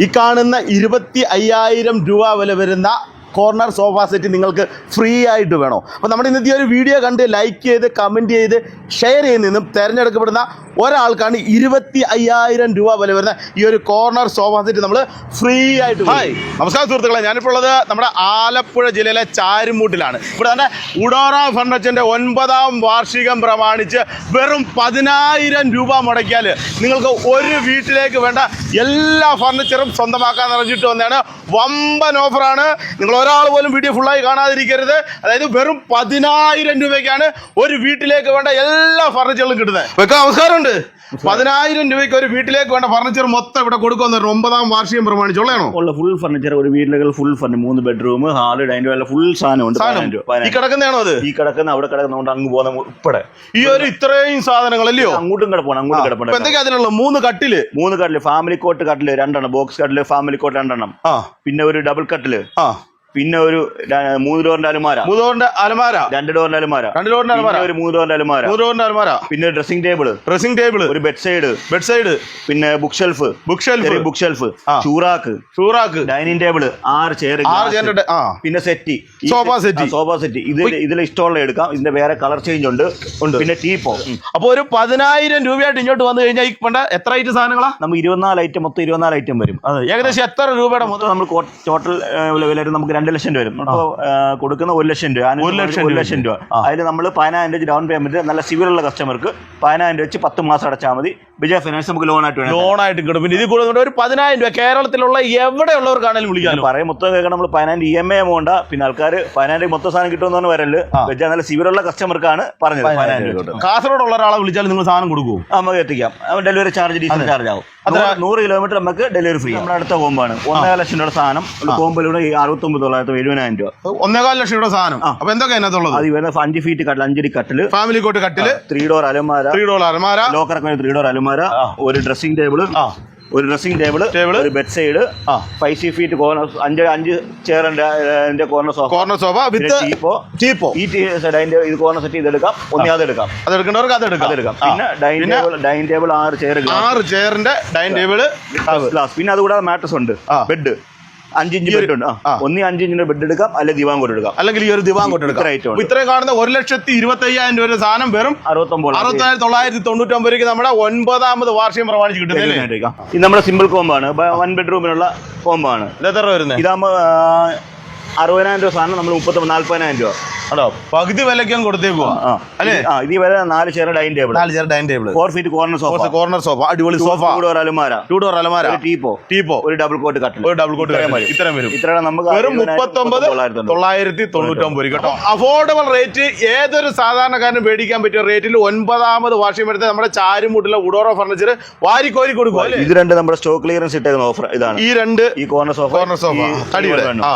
ഈ കാണുന്ന ഇരുപത്തി അയ്യായിരം രൂപ വില വരുന്ന കോർണർ സോഫ സെറ്റ് നിങ്ങൾക്ക് ഫ്രീ ആയിട്ട് വേണോ. അപ്പോൾ നമ്മുടെ ഇന്നത്തെ ഒരു വീഡിയോ കണ്ട് ലൈക്ക് ചെയ്ത് കമന്റ് ചെയ്ത് ഷെയർ ചെയ്ത് നിന്നും തിരഞ്ഞെടുക്കപ്പെടുന്ന ഒരാൾക്കാണ് ഇരുപത്തി അയ്യായിരം രൂപ വില വരുന്ന ഈ ഒരു കോർണർ സോഫ സെറ്റ് നമ്മൾ ഫ്രീ ആയിട്ട് ഹായ് നമസ്കാരം സുഹൃത്തുക്കളെ. ഞാനിപ്പോൾ ഉള്ളത് നമ്മുടെ ആലപ്പുഴ ജില്ലയിലെ ചാരുമൂട്ടിലാണ്. ഇവിടെ തന്നെ ഉഡോറ ഫർണിച്ചറിന്റെ ഒൻപതാം വാർഷികം പ്രമാണിച്ച് വെറും പതിനായിരം രൂപ മുടക്കിയാൽ നിങ്ങൾക്ക് ഒരു വീട്ടിലേക്ക് വേണ്ട എല്ലാ ഫർണിച്ചറും സ്വന്തമാക്കാൻ നിറഞ്ഞിട്ട് വന്നതാണ്. വമ്പൻ ഓഫറാണ് നിങ്ങൾ ഒരാൾ പോലും വീഡിയോ ഫുള്ളായി കാണാതിരിക്കരുത്. അതായത് വെറും പതിനായിരം രൂപയ്ക്കാണ് ഒരു വീട്ടിലേക്ക് വേണ്ട എല്ലാ ഫർണിച്ചറും കിട്ടുന്നത്. വെക്കാം അവസരമുണ്ട്. പതിനായിരം രൂപയ്ക്ക് ഒരു വീട്ടിലേക്ക് വേണ്ട ഫർണിച്ചർ മൊത്തം ഇവിടെ കൊടുക്കുന്ന ഒമ്പതാം വാർഷികം പ്രമാണിച്ചുള്ളതാണോ? ഉള്ള ഫുൾ ഫർണിച്ചർ ഒരു വീട്ടിലേക്ക് ഫുൾ ഫർണിച്ചർ മൂന്ന് bedroom hall dining hall full സാധനം ഉണ്ട്. സാധനം. പതിനായിരം രൂപ. ഈ. കിടക്കുന്നതാണോ അത്? ഈ കിടക്കുന്ന അവിടെ കിടക്കുന്നതുകൊണ്ട് അങ്ങ് പോകുന്ന ഉൾപ്പെടെ. ഈ ഒരു ഇത്രയും സാധനങ്ങൾ അല്ലയോ അങ്ങോട്ടും കിടപ്പാണ് അങ്ങോട്ടും കിടപ്പാണ് കിടപ്പുണ്ട് എന്തൊക്കെയാ അതിനുള്ള മൂന്ന് കട്ടിൽ? മൂന്ന് കട്ടിൽ ഫാമിലി കോട്ട് കട്ടിൽ രണ്ടെണ്ണം ബോക്സ് കട്ടിൽ ഫാമിലി കോട്ട് രണ്ടെണ്ണം. ആ. പിന്നെ ഒരു ഡബിൾ കട്ടിൽ. ആ. പിന്നെ ഒരു മൂന്ന് ഡോറിന്റെ അലമാര. മൂന്ന് ഡോറിന്റെ അലമാര. രണ്ട് ഡോറിന്റെ അലമാര. രണ്ട് ഡോറിന്റെ അലമാര. ഒരു മൂന്ന് ഡോറിന്റെ അലമാര. മൂന്ന് ഡോറിന്റെ അലമാര. പിന്നെ ഡ്രസ്സിംഗ് ടേബിൾ ഡ്രസ്സിംഗ് ടേബിൾ ഒരു ബെഡ് സൈഡ് ബെഡ് സൈഡ് പിന്നെ book shelf book shelf book shelf shoe rack. Shoe rack. Shoe rack dining table ആറ് ചെയർ ആറ് ആ. പിന്നെ set sofa set sofa set ഇതിൽ ഇതിൽ ഇഷ്ടമുള്ള എടുക്കാം. ഇതിന്റെ വേറെ കളർ ചേഞ്ച് ഉണ്ട്. ഉണ്ട്. പിന്നെ ടീപ്പോ അപ്പൊ ഒരു പതിനായിരം രൂപയായിട്ട് ഇങ്ങോട്ട് വന്നു കഴിഞ്ഞാൽ ഈ പണ്ട എത്ര ഐറ്റം സാധനങ്ങളാ? നമുക്ക് ഇരുപത്തിനാല് ഐറ്റം മൊത്തം ഇരുപത്തിനാല് ഐറ്റം വരും. അതെ ഏകദേശം എത്ര രൂപയുടെ മൊത്തം നമ്മൾ ടോട്ടൽ വില നമുക്ക് രണ്ട് ലക്ഷം രൂപ വരും. അപ്പോൾ കൊടുക്കുന്ന ഒരു ലക്ഷം രൂപ ഒരു ലക്ഷം ഒരു രൂപ. ലക്ഷം രൂപ. അതിൽ നമ്മൾ പതിനായിരം രൂപ ഡൗൺ പേയ്മെന്റ് നല്ല സിവിലുള്ള കസ്റ്റമർക്ക് പതിനായിരം രൂപ വെച്ച് പത്ത് മാസം അടച്ചാൽ മതി. വിജയ ഫിനാൻസ് നമുക്ക് ലോൺ ആയിട്ട് വേണം. ലോൺ ആയിട്ട് കിട്ടും. പിന്നെ ഇതിൽ കൂടുതൽ ഒരു പതിനായിരം രൂപ കേരളത്തിലുള്ള എവിടെയുള്ളവർക്കാണെങ്കിലും വിളിക്കാൻ പറയും മൊത്തം കേൾക്കണം നമ്മൾ പതിനായിരം ഇ എം ഐ എമൗണ്ട് പിന്നെ ആൾക്കാർ പതിനായിരം രൂപ മൊത്തം സാധനം കിട്ടുമെന്നാണ് വരൽ. വിജയ നല്ല സിവിലുള്ള കസ്റ്റമർക്കാണ് പറഞ്ഞത് പതിനായിരം രൂപ കിട്ടും. കാസർഗോഡ് ഉള്ള ഒരാളെ വിളിച്ചാൽ നിങ്ങൾ സാധനം കൊടുക്കും നമുക്ക് എത്തിക്കാം. ഡെലിവറി ചാർജ് ഡീസൽ ചാർജ് ആവും. അത്ര- നൂറ് കിലോമീറ്റർ നമുക്ക് ഡെലിവറി ഫ്രീ നമ്മുടെ അടുത്ത കോമ്പാണ്. ഒന്നേ ലക്ഷം രൂപ സാധനം. കോമ്പിലൂടെ ഈ അറുപത്തൊമ്പത് തൊള്ളായിരത്തി എഴുപതിനായിരം രൂപ. ഒന്നേകാൽ ലക്ഷം രൂപയുടെ സാധനം. അപ്പൊ എന്തൊക്കെ അതിനകത്തുള്ളത് അത് വരുന്ന അഞ്ച് ഫീറ്റ് കട്ടിൽ അഞ്ചടി കട്ടിൽ ഫാമിലി കോട്ട് കട്ടിൽ ത്രീ ഡോർ അലമാര. ത്രീ ഡോർ അലമാര. ലോക്കറൊക്കെ ത്രീ ഡോർ അലമാര. ഒരു ഡ്രസ്സിംഗ് ടേബിൾ ആ. ഒരു ഡ്രസ്സിംഗ് ടേബിൾ ടേബിൾ ഒരു ബെഡ് സൈഡ് ആ. ഫൈവ് സി ഫീറ്റ് കോർണർ അഞ്ച് അഞ്ച് ചെയറിന്റെ corner sofa corner sofa with teapoy teapoy ഈ അതിന്റെ ഇത് കോർണർ സെറ്റ് ചെയ്തെടുക്കാം. ഒന്നേ അതെടുക്കാം അത് എടുക്കേണ്ടവർക്ക് അത് എടുക്കാം. അതെടുക്കാം. പിന്നെ ഡൈനിങ് ടേബിൾ ഡൈനിങ് ടേബിൾ ആറ് ചെയർ ആറ് ചെയറിന്റെ ഡൈനിങ് ടേബിൾ ഗ്ലാസ് പിന്നെ അതുകൂടാതെ മാട്രസ് ഉണ്ട്. ബെഡ് അഞ്ചിഞ്ച് ബെഡ് ഉണ്ട്. ഒന്നി അഞ്ചിഞ്ചിന്റെ ബെഡ് എടുക്കാം അല്ലെ ദിവാൻ എടുക്കാം. അല്ലെങ്കിൽ ഈ ഒരു ദിവാൻ കൊട്ട് എടുക്കാം. ഇത്രയും കാണുന്ന ഒരു ലക്ഷത്തി ഇരുപത്തി അയ്യായിരം രൂപ സാധനം വെറും അറുപത്തൊമ്പത് അറുപത്തിനായിരത്തി തൊള്ളായിരത്തി തൊണ്ണൂറ്റി ഒമ്പത് രൂപയ്ക്ക് നമ്മുടെ ഒൻപതാമത് വാർഷികം പ്രമാണിച്ച് കിട്ടുന്നില്ലേ ഇത് നമ്മുടെ സിമ്പിൾ കോമ്പാണ് വൺ ബെഡ്റൂമിനുള്ള കോമ്പാണ് ഇത് എത്ര വരുന്നത്? ഇതാകുമ്പോൾ അറുപതിനായിരം രൂപ സാധനം നമ്മൾ മുപ്പത്തി നാല്പതിനായിരം രൂപ. ആണോ പകുതി വിലയ്ക്കും കൊടുത്തേക്കുവാ? അല്ലേ? ഇത് വരെ നാല് ചെയർ ഡൈനിങ് ടേബിൾ നാല് chair dining table four feet corner sofa corner sofa അടിപൊളി സോഫ ടൂഡോർ അലമാര. ടൂഡോർ അലമാര. ടീപ്പോ. ടീപ്പോ. ഒരു ഡബിൾ കോട്ട് കട്ടിൽ ഒരു ഡബിൾ കോട്ട് ഇത്രയും വരും. ഇത്രയും നമുക്ക് വെറും മുപ്പത്തൊമ്പത് തൊള്ളായിരത്തി തൊണ്ണൂറ്റൊമ്പത്. കേട്ടോ അഫോർഡബിൾ റേറ്റ് ഏതൊരു സാധാരണക്കാരനും മേടിക്കാൻ പറ്റിയ റേറ്റിൽ ഒൻപതാമത് വാർഷികം എടുത്ത് നമ്മുടെ ചാരുമുട്ടിലെ ഉഡോറോ ഫർണിച്ചർ വാരിക്കോരി കൊടുക്കും അല്ലേ? ഇത് രണ്ട് നമ്മുടെ സ്റ്റോക്ക് ക്ലിയറൻസ് ഇട്ടേക്കുന്ന ഓഫർ ഇതാണ്. ഈ രണ്ട് ഈ കോർണർ സോഫ കോർണർ സോഫ അടിപൊളി. ആ.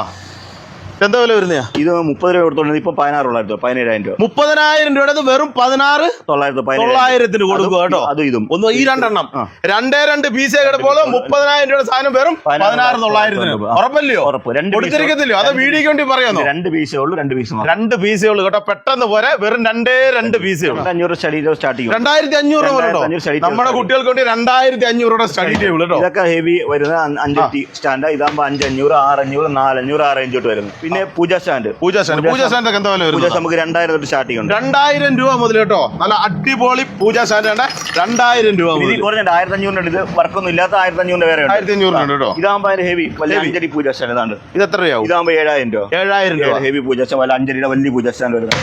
എന്താ വില വരുന്നയാ ഇത് മുപ്പത് രൂപ കൊടുത്തോണ്ട് ഇപ്പൊ പതിനാറ് തൊള്ളായിരത്തി പതിനേഴായിരം രൂപ മുപ്പതിനായിരം രൂപയുടെ വെറും പതിനാറ് തൊള്ളായിരത്തി തൊള്ളായിരത്തിന് കൊടുക്കുക കേട്ടോ. അതും ഇതും. ഒന്ന് ഈ രണ്ടെണ്ണം. രണ്ടേ രണ്ട് പീസേ കിടപ്പോൾ മുപ്പതിനായിരം രൂപയുടെ സാധനം വെറും പതിനാറ് തൊള്ളായിരത്തിന് ഉറപ്പല്ലോ ഉറപ്പല്ലയോ? ഉറപ്പ്. രണ്ട് കൊടുത്തിരിക്കത്തില്ലയോ? അത് വീഡിയോക്ക് വേണ്ടി പറയാം രണ്ട് പീസേ ഉള്ളൂ രണ്ട് പീസ് രണ്ട് പീസേ ഉള്ളൂ കേട്ടോ. പെട്ടെന്ന് പോരെ. വെറും രണ്ടേ രണ്ട് പീസേ ഉള്ളൂ. അഞ്ഞൂറ് സ്റ്റഡി ടേബിൾ സ്റ്റാർട്ട് ചെയ്യും. രണ്ടായിരത്തി അഞ്ഞൂറ് രൂപ കേട്ടോ. നമ്മുടെ. കുട്ടികൾക്ക് വേണ്ടി രണ്ടായിരത്തി അഞ്ഞൂറ് രൂപയുടെ സ്റ്റഡി ടേബിൾ കേട്ടോ. ഇതൊക്കെ ഹെവി വരുന്ന അഞ്ചൂറ്റി അഞ്ച് സ്റ്റാൻഡ്. ഇതാകുമ്പോൾ അഞ്ചഞ്ഞൂറ് ആറഞ്ഞൂറ് നാലഞ്ഞൂറ് ആറ് അഞ്ചോട്ട് വരുന്നു. പിന്നെ pooja stand. Pooja stand. Pooja stand എന്താ വില പൂജ നമുക്ക് രണ്ടായിരം തൊട്ട് സ്റ്റാർട്ടിംഗ് ഉണ്ട്. രണ്ടായിരം രൂപ മുതൽ കേട്ടോ. നല്ല അടിപൊളി പൂജ സ്റ്റാൻഡ് ആണ്. രണ്ടായിരം രൂപ മുതൽ. കുറഞ്ഞ ആയിരത്തി അഞ്ഞൂറ് ഇത് വർക്കൊന്നും ഇല്ലാത്ത ആയിരത്തി അഞ്ഞൂറ് വേറെ ആയിരത്തി അഞ്ഞൂറ് ഉണ്ട് കേട്ടോ. ഇതാകുമ്പോൾ അതിന് ഹെവി വലിയ അഞ്ചടി പൂജ സ്റ്റാൻഡ് ഇതാണ് ഇത് എത്ര രൂപയാവും ഇതാകുമ്പോൾ ഏഴായിരം രൂപ. ഏഴായിരം രൂപ. ഹെവി പൂജ സ്റ്റാൻഡ് വലിയ അഞ്ചടിയുടെ വലിയ പൂജ സ്റ്റാൻഡ് വരുന്നത്.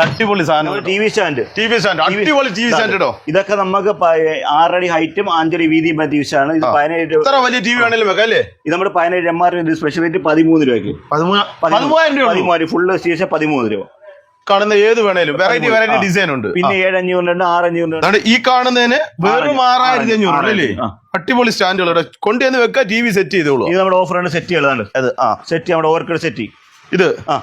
അടിപൊളി സാധനം T V stand. T V stand. അടിപൊളി ടി വി സ്റ്റാൻഡ്. കേട്ടോ. ഇതൊക്കെ നമുക്ക് ആറടി ഹൈറ്റും അഞ്ചടി വീതിയും ടി വി സ്റ്റാൻഡ്. ഇത് പതിനേഴ് എത്ര വലിയ ടി വി ആണെങ്കിലും വെക്കാം അല്ലേ? ഇത് നമ്മുടെ പതിനേഴ് എം ആർ സ്പെഷ്യൽ റേറ്റ് പതിമൂന്ന് രൂപയ്ക്ക്. പതിമൂവായിരം രൂപ. പതിമൂവായിരം ഫുള്ള് സ്റ്റേഷൻ പതിമൂന്ന് രൂപ. കാണുന്ന ഏത് വേണേലും. വെറൈറ്റി വെറൈറ്റി ഡിസൈൻ ഉണ്ട്. പിന്നെ ഏഴഞ്ഞൂറിനുണ്ട് ആറഞ്ഞൂറിനുണ്ട്. ഈ കാണുന്നതിന് വെറും ആറായിരത്തി അഞ്ഞൂറ് അല്ലേ. അടിപൊളി സ്റ്റാൻഡുകൾ. കൊണ്ടുവന്ന് വെക്കുക ടി വി സെറ്റ് ചെയ്തോളൂ. ഇത് നമ്മുടെ ഓഫറാണ് സെറ്റ് ചെയ്തതാണ് അത് ആ. സെറ്റ് നമ്മുടെ ഓർക്കിഡ് സെറ്റ് ഇത്. ആ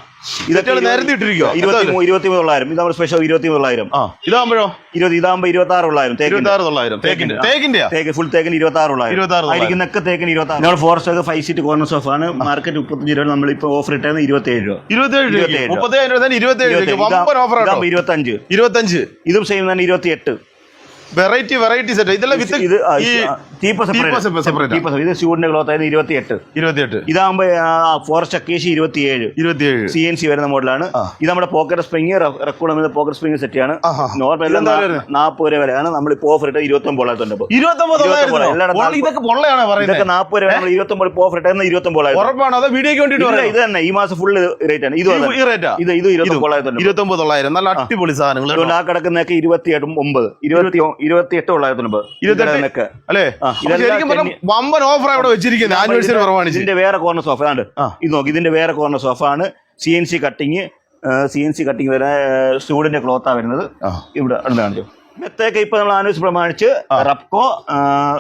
ഇതൊക്കെ നേരത്തെ ഇട്ടിരിക്കുക ഇരുപത്തി തൊള്ളായിരം ഇത്? നമ്മുടെ സ്പെഷ്യൽ ഇരുപത്തി തൊള്ളായിരം ആ ഇതാകുമ്പോഴോ ഇരുപത് ഇതാകുമ്പോൾ ഇരുപത്തി ആറ് തൊള്ളായിരം ഇരുപത്തി ആറ് തൊള്ളായിരം തേക്കിന്റെ തേക്ക് ഫുൾ തേക്കിന് ഇരുപത്തി ആറ് തൊള്ളായിരം 26,000. ആയിരിക്കുന്നൊക്കെ തേക്കിന് ഇരുപത്തി ആറ് four stock five seat corner sofa ആണ്. മാർക്കറ്റ് മുപ്പത്തഞ്ച് രൂപ. നമ്മൾ ഇപ്പൊ ഓഫർ ഇട്ടത് ഇരുപത്തി ഏഴ് രൂപ. ഇരുപത്തി ഏഴ് രൂപ. ഇരുപത്തി അഞ്ച് ഇരുപത്തേഴ് രൂപ. വമ്പൻ ഓഫർ കേട്ടോ ഇരുപത്തഞ്ച്. ഇരുപത്തഞ്ച്. ഇതും സെയിം തന്നെ ഇരുപത്തി എട്ട് വെറൈറ്റി വെറൈറ്റി സെറ്റ് ഇതെല്ലാം വിത്ത് ഇത് ഈ ടീപ്പ ടീപ്പ് സെപ്പറേറ്റ് ഇത് സ്യൂഡിന്റെ ക്ലോത്ത് ആയിരുന്നു ഇരുപത്തിയെട്ട്. ഇരുപത്തിയെട്ട്. ഇതാകുമ്പോ ഫോറസ്റ്റ് അക്കേഷി ഇരുപത്തിയേഴ്. ഇരുപത്തിയേഴ്. സി എൻ സി വരുന്ന മോഡലാണ്. ഇത് നമ്മുടെ pocket spring record pocket spring set ആണ്. നോർമൽ? നാൽപ്പത് രൂപ വിലയാണ്. നമ്മൾ ഇപ്പോൾ ഓഫർ ഇട്ട് ഇരുപത്തൊമ്പത് ഇരുപത്തൊമ്പത്. ഇതൊക്കെ പൊള്ളയാണോ ഇതൊക്കെ പറയുന്നത് നാൽപ്പത് രൂപ നമ്മൾ ഇരുപത്തി ഒമ്പത് ഓഫർ ഇട്ടായിരുന്നു ഇരുപത്തി ഒമ്പത് ഉറപ്പാണോ? അതോ വീഡിയോക്ക് വേണ്ടിട്ട് പറയുന്നത് പറയാം ഇത് തന്നെ ഈ മാസം ഫുള്ള് റേറ്റ് ആണ്. ഇത് ഇത് ഇത് ഇരുപത്തി തൊള്ളായിരത്തി ഇരുപത്തൊമ്പത് തൊള്ളായിരം. നല്ല അടിപൊളി സാധനങ്ങൾ ആ കിടക്കുന്നൊക്കെ ഇരുപത്തി എട്ട് ഒമ്പത്. ഇരുപത്തി ഇരുപത്തി എട്ട് തൊള്ളായിരത്തി ഒമ്പത് ഇരുപത്തെട്ട്? അല്ലേ? ശരിക്കും പറഞ്ഞാൽ വമ്പൻ ഓഫർ അവിടെ വെച്ചിരിക്കുന്നത്. ആനിവേഴ്സറി പ്രമാണിച്ച് ഇതിന്റെ വേറെ കോർണർ സോഫ ആണ്. ഇത് നോക്കി ഇതിന്റെ വേറെ കോർണർ സോഫ ആണ്. C N C cutting C N C cutting വരെ സ്റ്റൂഡിന്റെ ക്ലോത്താ വരുന്നത്. ഇവിടെ അടുത്താണല്ലോ കാണിച്ചു മെത്തേക്ക് ഇപ്പൊ നമ്മൾ ആനിവേഴ്സറി പ്രമാണിച്ച് റപ്കോ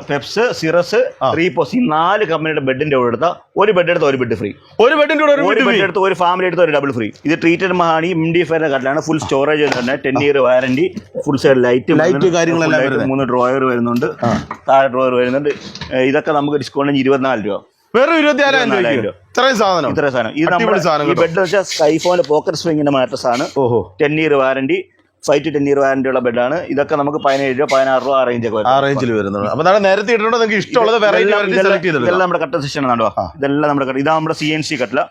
പെപ്സ് സിറസ് റീപോസ് ഈ നാല് കമ്പനിയുടെ ബെഡിന്റെ കൂടെ എടുത്ത ഒരു ബെഡ് എടുത്ത ഒരു ബെഡ് ഫ്രീ ഒരു ബെഡിന്റെ കൂടെ ഒരു ബെഡ് എടുത്ത് ഒരു ഫാമിലി എടുത്ത് ഒരു ഡബിൾ ഫ്രീ ഇത് ട്രീറ്റഡ് മഹാണി എം ഡി ഫെയറിന്റെ കട്ടിലാണ് ഫുൾ സ്റ്റോറേജ് തന്നെ ten year warranty full side light light കാര്യങ്ങളെല്ലാം. മൂന്ന് ഡ്രോയർ വരുന്നുണ്ട് താഴെ ഡ്രോയർ വരുന്നുണ്ട്. ഇതൊക്കെ നമുക്ക് ഡിസ്കൗണ്ട് ഇരുപത്തിനാല് രൂപ. വെറും ഇരുപത്തിനാലായിരം രൂപ. ഇത്രയും സാധനം. ഇത്രയും സാധനം. ഈ ബെഡ് വെച്ചാൽ സ്കൈഫോന്റെ പോക്കറ്റ് സ്വിംഗിന്റെ മാറ്റസ് ആണ്. ഓഹോ. Ten year warranty five ten year warranty ഉള്ള ബെഡാണ് ഇതൊക്കെ നമുക്ക് പതിനേഴ് രൂപ പതിനാറ് രൂപ ആ റേഞ്ച് ഒക്കെ ആ റേഞ്ചിൽ വരുന്നുണ്ട്. അപ്പൊ നാളെ നേരത്തെ ഇട്ടുണ്ടോ നിങ്ങൾക്ക് ഇഷ്ടമുള്ളത് വെറൈറ്റി വെറൈറ്റി സെലക്ട് ചെയ്തെടുക്കാം. ഇതെല്ലാം നമ്മുടെ കട്ട സെഷൻ ആണോ ഇതെല്ലാം നമ്മുടെ കട്ട ഇതാ നമ്മുടെ സി എൻ സി കട്ടില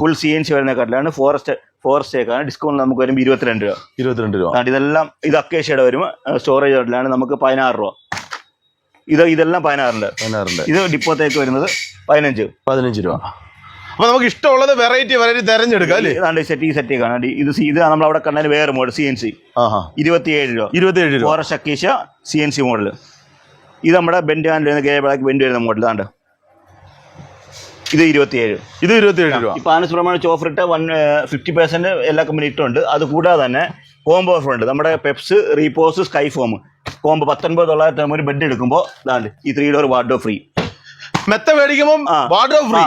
ഫുൾ സി എൻ സി വരുന്ന കട്ടിലാണ് ഫോറസ്റ്റ് ഫോറസ്റ്റ് ആണ്. ഡിസ്കൗണ്ട് നമുക്ക് വരുമ്പോൾ ഇരുപത്തിരണ്ട് രൂപ. ഇരുപത്തിരണ്ട് രൂപ. ഇതെല്ലാം ഇത് അക്കേഷ്യയുടെ വരും. സ്റ്റോറേജ് കട്ടിലാണ് നമുക്ക് പതിനാറ് രൂപ. ഇത് ഇതെല്ലാം പതിനാറിന്റെ പതിനാറിന്റെ. ഇത് ഡിപ്പോത്തേക്ക് വരുന്നത് പതിനഞ്ച്. പതിനഞ്ച് രൂപ. അപ്പൊ നമുക്ക് ഇഷ്ടമുള്ളത് വെറൈറ്റി വെറൈറ്റി തെരഞ്ഞെടുക്കാം അല്ലേ? ഇതാണ്ട് സെറ്റ് ഈ സെറ്റ് കാണാൻ ഇത് സി- ഇത് നമ്മൾ അവിടെ കണ്ടതിന് വേറെ മോഡൽ സി എൻ സി ആഹാ. ഇരുപത്തിയേഴ് രൂപ. ഇരുപത്തിയേഴ് രൂപ. Forest acacia C N C model ഇത് നമ്മുടെ ബെൻഡ് ഹാൻഡിൽ വരുന്ന ഗേ ബ്ലാക്ക് ബെൻഡ് വരുന്ന മോഡൽ ഇതാണ്ട്. ഇത് ഇരുപത്തിയേഴ്. ഇത് ഇരുപത്തിയേഴ് രൂപ. ഇപ്പൊ ആനസ് പ്രമാണിച്ച് ഓഫർ ഇട്ട വൺ ഫിഫ്റ്റി പെർസെന്റ് എല്ലാ കമ്പനി ഇട്ടുണ്ട്. അത് കൂടാതെ തന്നെ കോംബോ ഓഫർ ഉണ്ട്. നമ്മുടെ Peps Repose Sky foam combo പത്തൊൻപത് തൊള്ളായിരത്തി ഒരു ബെഡ് എടുക്കുമ്പോൾ ഇതാണ്ട് ഈ ത്രീ ഡോർ വാർഡോ ഫ്രീ മെത്ത മേടിക്കുമ്പോൾ. വാർഡ്രോബ് ഫ്രീ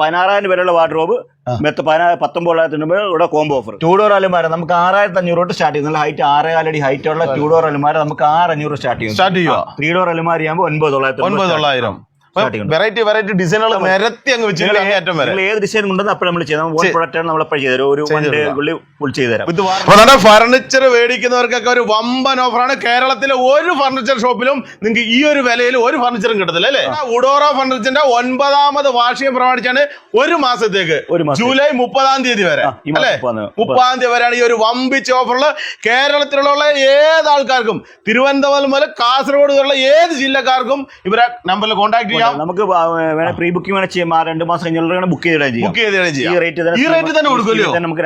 പതിനാറായിരം വരെയുള്ള വാർഡ്രോബ് മെത്ത പതിനാ പത്തൊമ്പത് തൊള്ളായിരത്തി രൂപ ഇവിടെ കോംബോ ഓഫർ ടൂ ഡോർ അലുമാര നമുക്ക് ആറായിരത്തി അഞ്ഞൂറ് തൊട്ട് സ്റ്റാർട്ട് ചെയ്യും. നല്ല ഹൈറ്റ് ആറേകാലടി ഹൈറ്റ് ഉള്ള ടൂ ഡോർ അലുമാര നമുക്ക് ആറ് അഞ്ഞൂറ് സ്റ്റാർട്ട് ചെയ്യും. സ്റ്റാർട്ട് ചെയ്യുക. ത്രീ ഡോർ അലുമാരി ആകുമ്പോൾ ഒൻപത് തൊള്ളായിരത്തി ഒൻപത് തൊള്ളായിരം. വെറൈറ്റി വെറൈറ്റി ഡിസൈനുകൾ നിരത്തി അങ്ങ് വെച്ചിട്ട് അങ്ങേറ്റം വരെ. ഏത് ഡിസൈൻ ഉണ്ടെന്ന് അപ്പോൾ നമ്മൾ ചെയ്താൽ വൺ പ്രൊഡക്റ്റ് ആണ് നമ്മൾ അപ്പോൾ ചെയ്തുതരും ഒരു ഉള്ളിൽ ഫുൾ ചെയ്തുതരാം അപ്പോൾ നമ്മുടെ ഫർണിച്ചർ മേടിക്കുന്നവർക്കൊക്കെ ഒരു വമ്പൻ ഓഫറാണ് കേരളത്തിലെ ഒരു ഫർണിച്ചർ ഷോപ്പിലും നിങ്ങൾക്ക് ഈ ഒരു വിലയിൽ ഒരു ഫർണിച്ചറും കിട്ടത്തില്ല അല്ലേ? ഉഡോറ ഫർണിച്ചറിന്റെ ഒൻപതാമത് വാർഷികം പ്രമാണിച്ചാണ് ഒരു മാസത്തേക്ക്. ജൂലൈ മുപ്പതാം തീയതി വരെ അല്ലെ. മുപ്പതാം തീയതി. വരെയാണ് ഈ ഒരു വമ്പിച്ച ഓഫറിൽ കേരളത്തിലുള്ള ഏത് ആൾക്കാർക്കും തിരുവനന്തപുരം മുതൽ കാസർഗോഡ് വരെയുള്ള ഏത് ജില്ലക്കാർക്കും ഇവരെ നമ്പറിൽ കോൺടാക്ട് ചെയ്യാം. നമുക്ക് വേണേ പ്രീ ബുക്കിംഗ് വേണം ചെയ്യാം. രണ്ട് മാസം കഴിഞ്ഞുള്ള ബുക്ക് ചെയ്തിടാൻ ചെയ്യാം. ബുക്ക് ചെയ്തിടാൻ ചെയ്യാം. ഈ റേറ്റ് തന്നെ ഈ റേറ്റ് തന്നെ കൊടുക്കുമല്ലോ. നമുക്ക്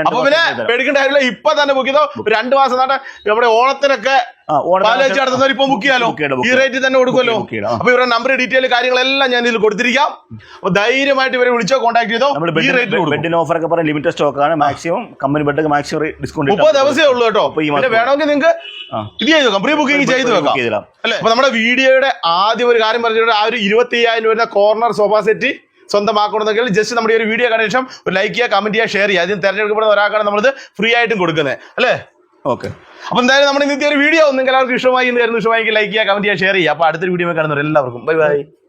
പേടിക്കേണ്ട കാര്യമില്ല. ഇപ്പൊ തന്നെ ബുക്ക് ചെയ്തോ. രണ്ട് മാസം നാട്ടെ നമ്മുടെ ഓണത്തിനൊക്കെ പാലേജ് നടത്തുന്നവർ ഇപ്പൊ ബുക്ക് ചെയ്യാലോ? ഈ. റേറ്റിൽ തന്നെ കൊടുക്കുമല്ലോ. അപ്പൊ ഇവരുടെ നമ്പർ ഡീറ്റെയിൽ കാര്യങ്ങളെല്ലാം ഞാൻ ഇതിൽ കൊടുത്തിരിക്കാം. അപ്പൊ ധൈര്യമായിട്ട് ഇവരെ വിളിച്ചോ കോൺടാക്ട് ചെയ്തോ. ഈ റേറ്റ് ബെഡിന് ഓഫർ ഒക്കെ പറഞ്ഞ ലിമിറ്റഡ് സ്റ്റോക്ക് ആണ്. Maximum company bed maximum discount മുപ്പത് ദിവസമേ ഉള്ളൂ കേട്ടോ. വേണമെങ്കിൽ നിങ്ങൾക്ക്. ഇത് ചെയ്ത് വെക്കാം. പ്രീ ബുക്കിംഗ് ചെയ്ത് വെക്കാം. അല്ലെ? അപ്പൊ നമ്മുടെ വീഡിയോയുടെ ആദ്യം ഒരു കാര്യം പറഞ്ഞിട്ട് ആ ഒരു ഇരുപത്തി അയ്യായിരം വരുന്ന കോർണർ സോഫ സെറ്റ് സ്വന്തമാക്കണമെന്നെങ്കിൽ ജസ്റ്റ് നമ്മുടെ ഈ ഒരു വീഡിയോ കണ്ട ശേഷം ഒരു ലൈക്ക് ചെയ്യുക കമന്റ് ചെയ്യുക ഷെയർ ചെയ്യുക. അതിന് തിരഞ്ഞെടുക്കപ്പെടുന്ന ഒരാൾക്കാണ് നമ്മളിത് ഫ്രീ ആയിട്ടും കൊടുക്കുന്നത്. അല്ലേ? ഓക്കെ അപ്പൊ എന്തായാലും നമ്മുടെ ഇന്നത്തെ ഒരു വീഡിയോ നിങ്ങൾക്ക് എല്ലാവർക്കും ഇഷ്ടമായി എന്ന് കരുതുന്നു. ഇഷ്ടമായെങ്കിൽ ലൈക്ക് ചെയ്യുക കമന്റ് ചെയ്യുക ഷെയർ ചെയ്യുക. അപ്പൊ അടുത്തൊരു വീഡിയോ കാണുന്നവർ എല്ലാവർക്കും ബൈ ബൈ